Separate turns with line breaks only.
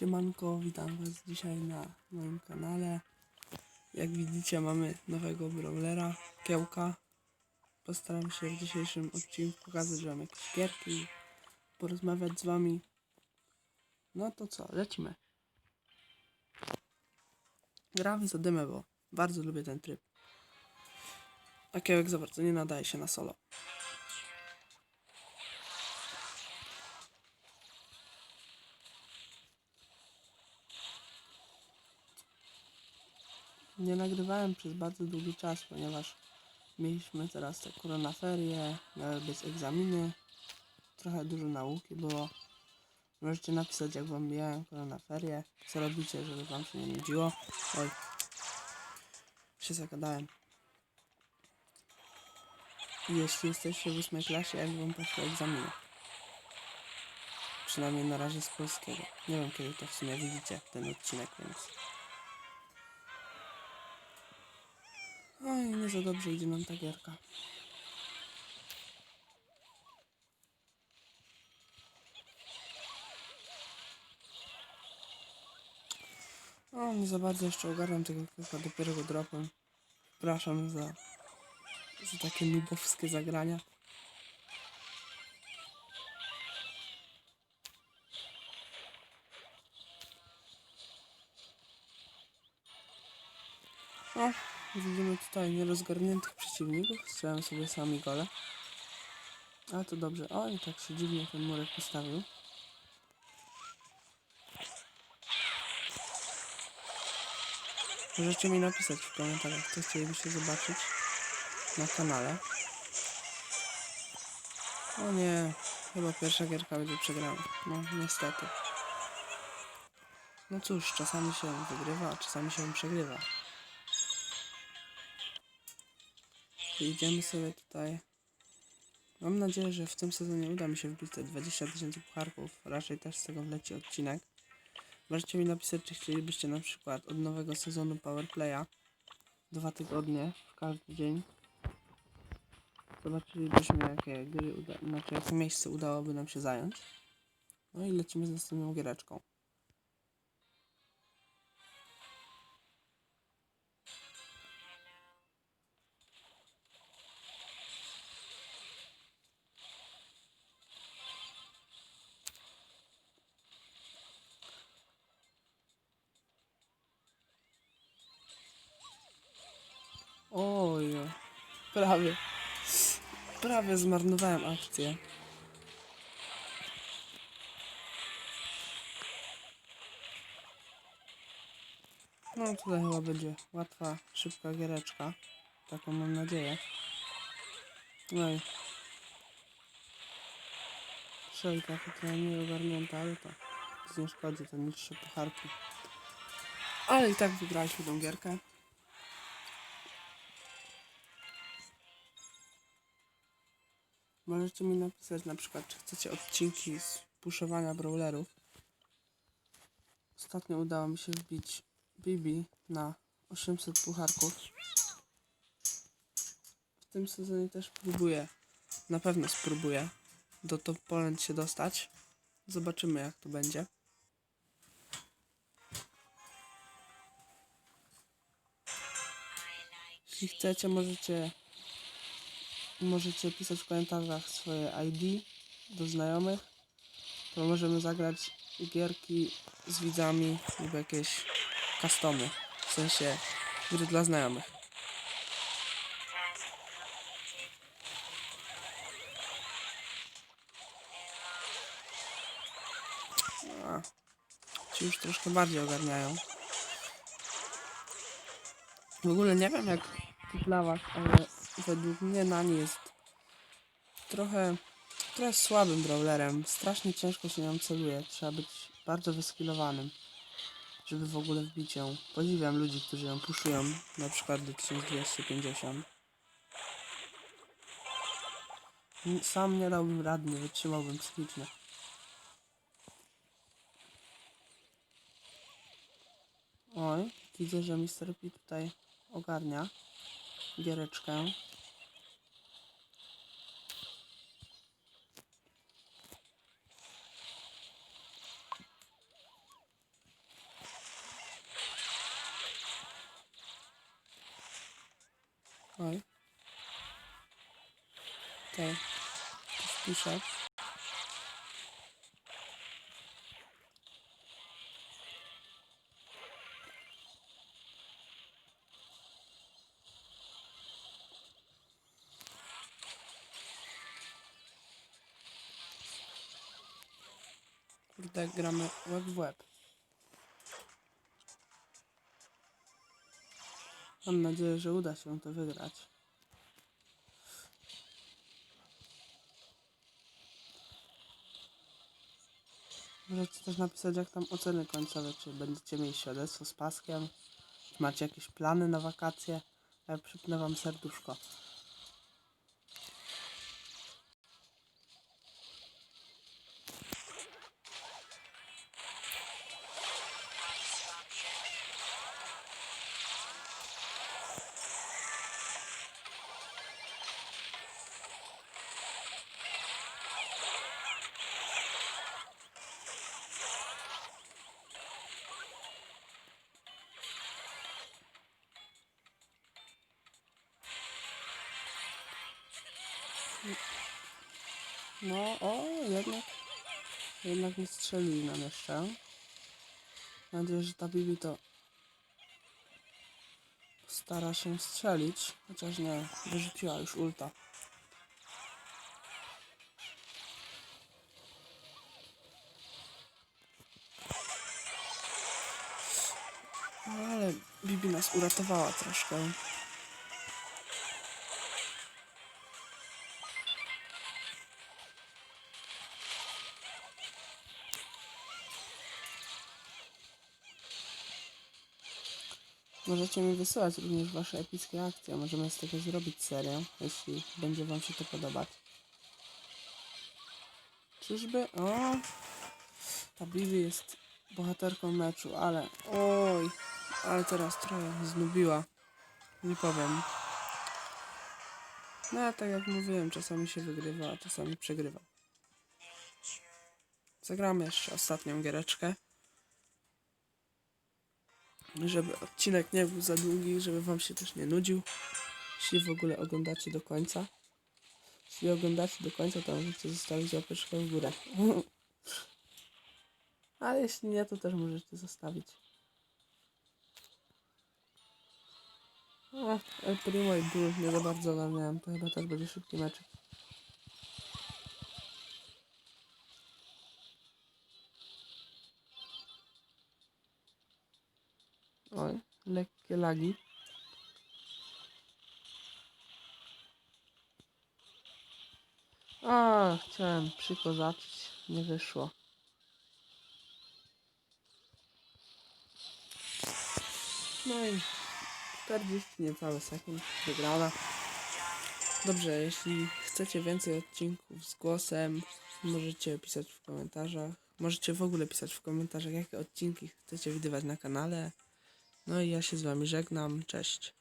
Siemanko, witam was dzisiaj na moim kanale. Jak widzicie mamy nowego brawlera, Kiełka. Postaram się w dzisiejszym odcinku pokazać wam jakieś gierki, porozmawiać z wami. No to co, lecimy. Gramy za dymę, bo bardzo lubię ten tryb. A Kiełek za bardzo nie nadaje się na solo. Nie nagrywałem przez bardzo długi czas, ponieważ mieliśmy teraz te koronaferie, miały być egzaminy, trochę dużo nauki było. Możecie napisać, jak wam mijają koronaferie, co robicie, żeby wam się nie nudziło. Oj, się zagadałem. Jeśli jesteście w ósmej klasie, jak wam poszło egzaminy. Przynajmniej na razie z polskiego. Nie wiem, kiedy to w sumie widzicie, ten odcinek, więc... Oj, nie za dobrze idzie nam ta gierka. O, nie za bardzo jeszcze ogarniam tego kwestia, dopiero go dropem. Przepraszam za, za takie nubowskie zagrania. Widzimy tutaj nierozgarniętych przeciwników. Strzelam sobie sami gole. Ale to dobrze. O, i tak się dziwnie ten murek postawił. Możecie mi napisać w komentarzach, co chcielibyście zobaczyć na kanale. O nie, chyba pierwsza gierka będzie przegrana. No, niestety. No cóż, czasami się wygrywa, a czasami się przegrywa. Idziemy sobie tutaj. Mam nadzieję, że w tym sezonie uda mi się wbić te 20 tysięcy pucharków. Raczej też z tego wleci odcinek. Możecie mi napisać, czy chcielibyście na przykład od nowego sezonu Powerplaya dwa tygodnie w każdy dzień. Zobaczylibyśmy, jakie gry, uda, znaczy jakie miejsce udałoby nam się zająć. No i lecimy z następną giereczką. Prawie. Prawie zmarnowałem akcję. No tutaj chyba będzie łatwa, szybka giereczka. Taką mam nadzieję. No i wszelka taka nieogarnięta, ale to nic nie szkodzi, to niższe pucharki. Ale i tak wygraliśmy tą gierkę. Możecie mi napisać na przykład, czy chcecie odcinki z puszowania brawlerów. Ostatnio udało mi się wbić Bibi na 800 pucharków. W tym sezonie też próbuję, na pewno spróbuję do Top Poland się dostać. Zobaczymy jak to będzie. Jeśli chcecie, możecie Możecie pisać w komentarzach swoje ID do znajomych. To możemy zagrać gierki z widzami lub jakieś customy. W sensie gry dla znajomych. Ci już troszkę bardziej ogarniają. W ogóle nie wiem jak dla was, ale według mnie Nani jest trochę, trochę słabym brawlerem. Strasznie ciężko się nią celuje. Trzeba być bardzo wyskilowanym, żeby w ogóle wbić ją. Podziwiam ludzi, którzy ją puszują, na przykład do 1250. N- Sam nie dałbym rady, nie wytrzymałbym psychicznie. Oj, widzę, że Mr. P tutaj ogarnia giereczkę. Oj. To wpiszę. Kurde, gramy łeb w łeb. Mam nadzieję, że uda się to wygrać. Możecie też napisać, jak tam oceny końcowe, czy będziecie mieli świadectwo z paskiem, czy macie jakieś plany na wakacje. Ja przypnę wam serduszko. No, o, jednak, jednak nie strzelili nam jeszcze. Mam nadzieję, że ta Bibi to stara się strzelić, chociaż nie, wyrzuciła już ulta. No, ale Bibi nas uratowała troszkę. Możecie mi wysyłać również wasze epickie akcje. Możemy z tego zrobić serię, jeśli będzie wam się to podobać. Czyżby? O! Ta Bibi jest bohaterką meczu, ale... Oj! Ale teraz trochę znubiła. Nie powiem. No, a tak jak mówiłem, czasami się wygrywa, a czasami przegrywa. Zagramy jeszcze ostatnią giereczkę żeby odcinek nie był za długi, żeby wam się też nie nudził. Jeśli w ogóle oglądacie do końca. Jeśli oglądacie do końca, to możecie zostawić łapeczkę w górę. Ale jeśli nie, to też możecie zostawić. O, El Primo i Bull nie za bardzo ogarniałem. To chyba też będzie szybki meczek. Lekkie lagi. A, chciałem przykozaczyć, nie wyszło. No i 40 niecałe sekund wygrana. Dobrze, jeśli chcecie więcej odcinków z głosem, możecie pisać w komentarzach. Możecie w ogóle pisać w komentarzach, jakie odcinki chcecie widywać na kanale. No i ja się z wami żegnam. Cześć.